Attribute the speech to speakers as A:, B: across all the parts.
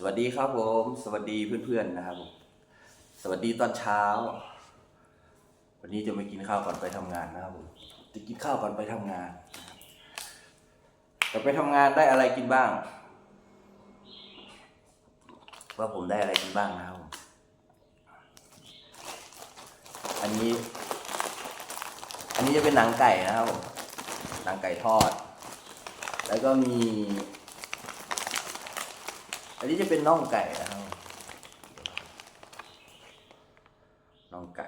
A: สวัสดีครับผม สวัสดีเพื่อนๆนะครับผมสวัสดีตอนเช้า วันนี้จะมากินข้าวก่อนไปทำงานนะครับผมจะกินข้าวก่อนไปทำงานนะครับก่อนไปทำงานได้อะไรกินบ้าง ว่าผมได้อะไรกินบ้างนะครับผมอันนี้ อันนี้จะเป็นหนังไก่นะครับผมหนังไก่ทอด แล้วก็มี อันนี้จะเป็นน่องไก่นะครับน่องไก่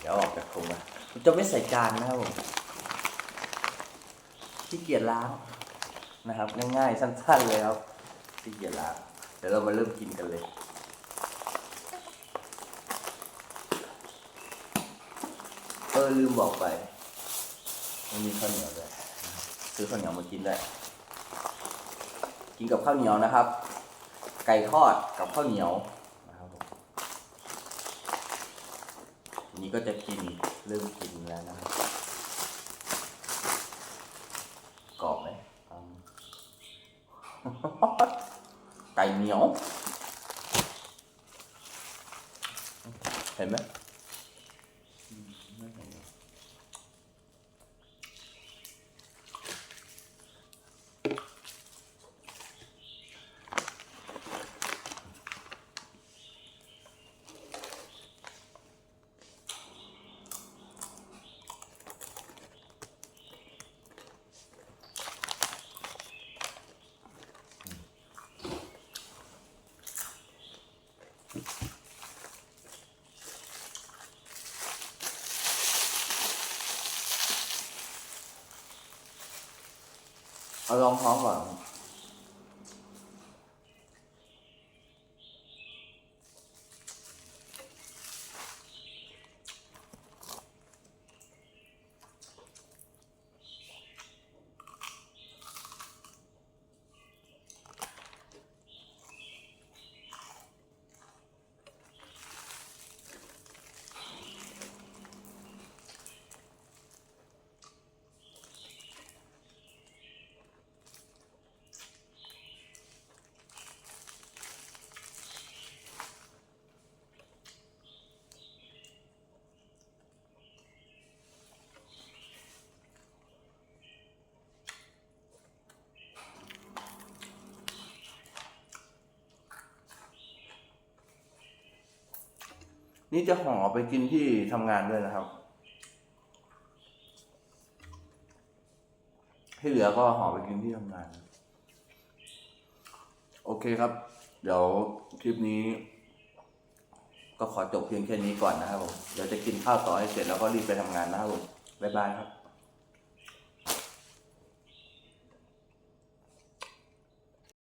A: เดี๋ยวออกจากถุงนะผมจะไม่ใส่จานนะครับผมขี้เกียจล้างนะครับ ง่ายๆสั้น ๆ เลยครับขี้เกียจล้างเดี๋ยวเรามาเริ่มกินกันเลยเออลืมบอกไป มันมีข้าวเหนียวด้วยซื้อข้าวเหนียวมากินได้ กินกับข้าวเหนียวนะครับ ไก่ทอดกับข้าวเหนียวนะครับผมทีนี้ก็จะกินเริ่มกินแล้วนะครับกรอบไหมไก่เหนียวเห็นไหม ไม่เห็นเลย เอาล นี่จะห่อไปกินที่ทำงานด้วยนะครับ ที่เหลือก็ห่อไปกินที่ทำงาน โอเคครับ เดี๋ยวคลิปนี้ ก็ขอจบเพียงแค่นี้ก่อนนะครับผมเดี๋ยวจะกินข้าวต่อให้เสร็จแล้วก็รีบไปทำงานนะครับผมบ๊ายบายครับ